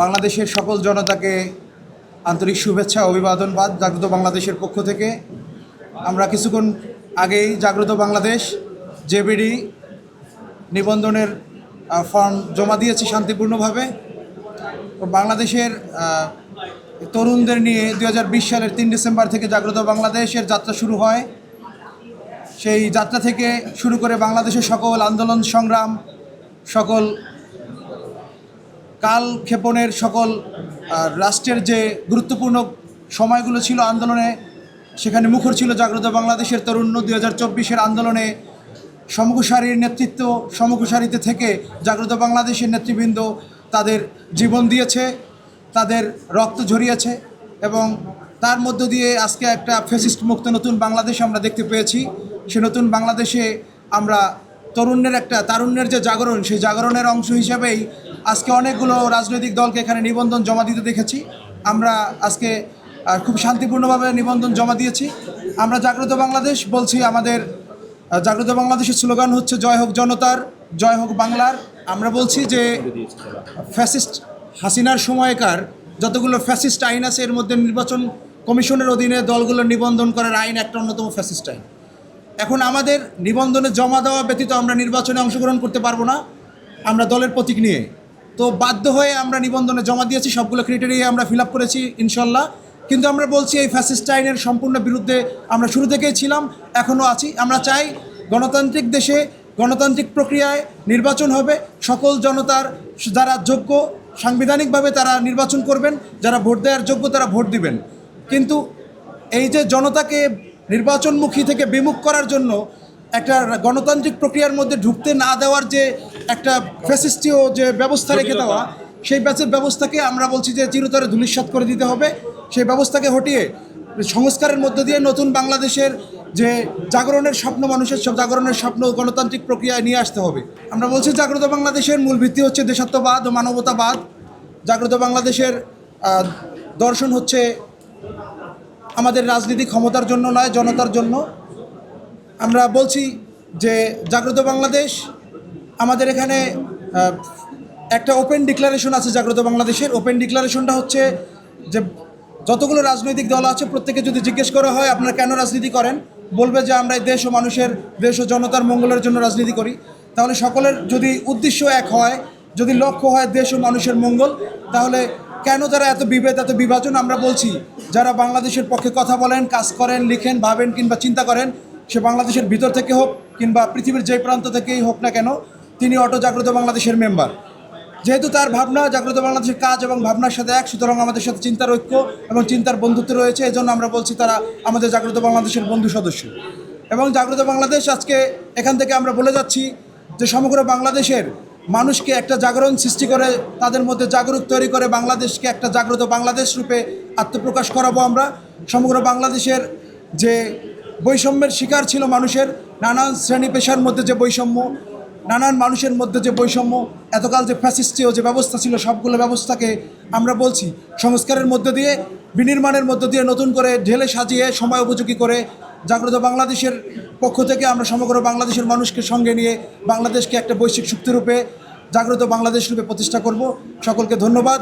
বাংলাদেশের সকল জনতাকে আন্তরিক শুভেচ্ছা অভিবাদনবাদ জাগ্রত বাংলাদেশের পক্ষ থেকে। আমরা কিছুক্ষণ আগেই জাগ্রত বাংলাদেশ, জেবিডি নিবন্ধনের ফর্ম জমা দিয়েছি শান্তিপূর্ণভাবে। বাংলাদেশের তরুণদের নিয়ে দু হাজার বিশ সালের তিন ডিসেম্বর থেকে জাগ্রত বাংলাদেশের যাত্রা শুরু হয়। সেই যাত্রা থেকে শুরু করে বাংলাদেশের সকল আন্দোলন, সংগ্রাম, সকল কাল ক্ষেপণের সকল রাষ্ট্রের যে গুরুত্বপূর্ণ সময়গুলো ছিল আন্দোলনে, সেখানে মুখর ছিল জাগ্রত বাংলাদেশের তরুণ দুই হাজার চব্বিশের আন্দোলনে সমকুসারীর নেতৃত্ব সমকুসারিতে থেকে জাগ্রত বাংলাদেশের নেতৃবৃন্দ তাদের জীবন দিয়েছে, তাদের রক্ত ঝরিয়েছে এবং তার মধ্য দিয়ে আজকে একটা ফেসিস্ট মুক্ত নতুন বাংলাদেশ আমরা দেখতে পেয়েছি। সে নতুন বাংলাদেশে আমরা তরুণের একটা, তারুণ্যের যে জাগরণ, সেই জাগরণের অংশ হিসাবেই আজকে অনেকগুলো রাজনৈতিক দলকে এখানে নিবন্ধন জমা দিতে দেখেছি। আমরা আজকে খুব শান্তিপূর্ণভাবে নিবন্ধন জমা দিয়েছি। আমরা জাগ্রত বাংলাদেশ বলছি আমাদের জাগ্রত বাংলাদেশের স্লোগান হচ্ছে, জয় হোক জনতার, জয় হোক বাংলার। আমরা বলছি যে, ফ্যাসিস্ট হাসিনার সময়কার যতগুলো ফ্যাসিস্ট আইন আছে, এর মধ্যে নির্বাচন কমিশনের অধীনে দলগুলো নিবন্ধন করার আইন একটা অন্যতম ফ্যাসিস্ট আইন। এখন আমাদের নিবন্ধনে জমা দেওয়া ব্যতীত আমরা নির্বাচনে অংশগ্রহণ করতে পারব না। আমরা দলের প্রতীক নিয়ে তো বাধ্য হয়ে আমরা নিবন্ধনে জমা দিয়েছি, সবগুলো ক্রিটেরিয়া আমরা ফিল আপ করেছি, ইনশাল্লাহ। কিন্তু আমরা বলছি এই ফ্যাসিস্ট আইনের সম্পূর্ণ বিরুদ্ধে আমরা শুরু থেকেই ছিলাম এখনও আছি। আমরা চাই গণতান্ত্রিক দেশে গণতান্ত্রিক প্রক্রিয়ায় নির্বাচন হবে। সকল জনতার যারা যোগ্য, সাংবিধানিকভাবে তারা নির্বাচন করবেন, যারা ভোট দেওয়ার যোগ্য তারা ভোট দিবেন। কিন্তু এই যে জনতাকে নির্বাচনমুখী থেকে বিমুখ করার জন্য একটা গণতান্ত্রিক প্রক্রিয়ার মধ্যে ঢুকতে না দেওয়ার যে একটা ফ্যাসিস্টীয় যে ব্যবস্থা রেখে দেওয়া সেই ব্যাচের ব্যবস্থাকে আমরা বলছি যে চিরতরে ধূলিসাৎ করে দিতে হবে। সেই ব্যবস্থাকে হটিয়ে সংস্কারের মধ্য দিয়ে নতুন বাংলাদেশের যে জাগরণের স্বপ্ন মানুষের সব জাগরণের স্বপ্ন গণতান্ত্রিক প্রক্রিয়ায় নিয়ে আসতে হবে। আমরা বলছি জাগ্রত বাংলাদেশের মূল ভিত্তি হচ্ছে দেশাত্মবাদ ও মানবতাবাদ। জাগ্রত বাংলাদেশের দর্শন হচ্ছে আমাদের রাজনীতি ক্ষমতার জন্য নয় জনতার জন্য। আমরা বলছি যে জাগ্রত বাংলাদেশ, আমাদের এখানে একটা ওপেন ডিক্লারেশন আছে জাগ্রত বাংলাদেশের। ওপেন ডিক্লারেশনটা হচ্ছে যে যতগুলো রাজনৈতিক দল আছে, প্রত্যেকে যদি জিজ্ঞেস করা হয়, আপনারা কেন রাজনীতি করেন? বলবে যে আমরা দেশ ও মানুষের, দেশ ও জনতার মঙ্গলের জন্য রাজনীতি করি। তাহলে সকলের যদি উদ্দেশ্য এক হয়, যদি লক্ষ্য হয় দেশ ও মানুষের মঙ্গল, তাহলে কেন তারা এত বিভেদ, এত বিভাজন? আমরা বলছি, যারা বাংলাদেশের পক্ষে কথা বলেন, কাজ করেন, লিখেন, ভাবেন কিংবা চিন্তা করেন সে বাংলাদেশের ভিতর থেকে হোক কিংবা পৃথিবীর যে প্রান্ত থেকেই হোক না কেন, তিনি অটো জাগ্রত বাংলাদেশের মেম্বার। যেহেতু তার ভাবনা জাগ্রত বাংলাদেশের কাজ এবং ভাবনার সাথে এক, সুতরাং আমাদের সাথে চিন্তার ঐক্য এবং চিন্তার বন্ধুত্ব রয়েছে, এজন্য আমরা বলছি তারা আমাদের জাগ্রত বাংলাদেশের বন্ধু সদস্য। এবং জাগ্রত বাংলাদেশ আজকে এখান থেকে আমরা বলে যাচ্ছি যে সমগ্র বাংলাদেশের মানুষকে একটা জাগরণ সৃষ্টি করে, তাদের মধ্যে জাগরুক তৈরি করে বাংলাদেশকে একটা জাগ্রত বাংলাদেশ রূপে আত্মপ্রকাশ করাবো আমরা। সমগ্র বাংলাদেশের যে বৈষম্যের শিকার ছিল মানুষের। নানান শ্রেণি পেশার মধ্যে যে বৈষম্য, নানান মানুষের মধ্যে যে বৈষম্য, এতকাল যে ফ্যাসিস্টীয় যে ব্যবস্থা ছিল, সবগুলো ব্যবস্থাকে আমরা বলছি। সংস্কারের মধ্য দিয়ে, বিনির্মাণের মধ্য দিয়ে নতুন করে ঢেলে সাজিয়ে সময় উপযোগী করে জাগ্রত বাংলাদেশের পক্ষ থেকে আমরা সমগ্র বাংলাদেশের মানুষকে সঙ্গে নিয়ে বাংলাদেশকে একটা বৈশ্বিক শক্তিরূপে জাগ্রত বাংলাদেশ রূপে প্রতিষ্ঠা করব। সকলকে ধন্যবাদ।